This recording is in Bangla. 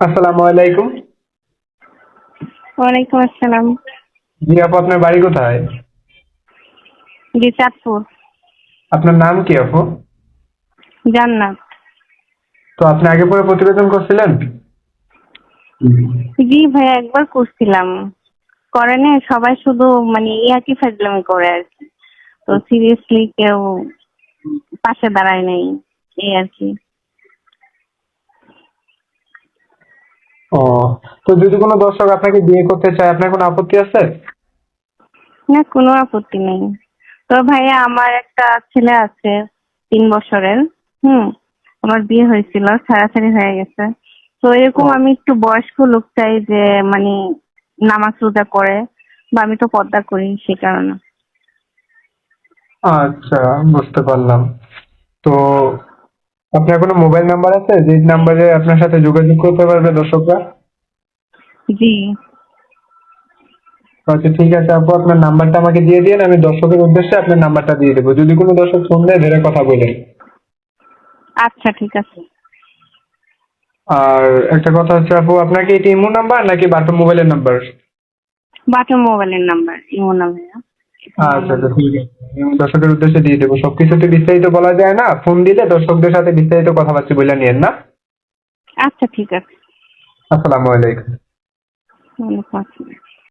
আসসালামু আলাইকুম। ওয়ালাইকুম আসসালাম। জি আপু আপনার বাড়ি কোথায়? জি চাঁদপুর আপনার নাম কি আপু? জান্নাত। তো আপনি আগে পরে প্রতিবেদন করছিলেন? জি ভাইয়া একবার করছিলাম। করে না সবাই শুধু মানে ইয়াকি ফাজলামি করে আর কি। তো সিরিয়াসলি কেউ পাশে দাঁড়ায় নাই এই আর কি। ও তো যদি কোনো দর্শক আপনাকে বিয়ে করতে চায় আপনার কোনো আপত্তি আছে? না কোনো আপত্তি নেই। তো ভাইয়া আমার একটা ছেলে আছে তিন বছরের হুম আমার বিয়ে হয়েছিল ছাড়াছাড়ি হয়ে গেছে। তো এরকম আমি একটু বয়স্ক লোক চাই যে মানে নামাজ রোজা করে বা আমি তো পর্দা করি সেই কারণে। আচ্ছা বুঝতে পারলাম। তো আপনার কোনো মোবাইল নাম্বার আছে? যে নাম্বারে আপনার সাথে যোগাযোগ করতে পারবে দর্শকরা? জি। আচ্ছা ঠিক আছে আপু আপনার নাম্বারটা আমাকে দিয়ে দিন আমি দর্শকের উদ্দেশ্যে আপনার নাম্বারটা দিয়ে দেবো। যদি কোনো দর্শক ফোন দেয় ধরে কথা বলেন আচ্ছা ঠিক আছে। আর একটা কথা হচ্ছে আপু আপনার কি এটি ইমো নাম্বার নাকি বাটন মোবাইলের নাম্বার? বাটন মোবাইলের নাম্বার ইমো না ভাইয়া আচ্ছা আচ্ছা ঠিক আছে। দর্শকের উদ্দেশ্যে দিয়ে দেবো। সবকিছুতে বিস্তারিত বলা যায় না। ফোন দিলে দর্শকদের সাথে বিস্তারিত কথা কথাবার্তা বলে নিয়েন না? আচ্ছা ঠিক আছে। আসসালামু আলাইকুম।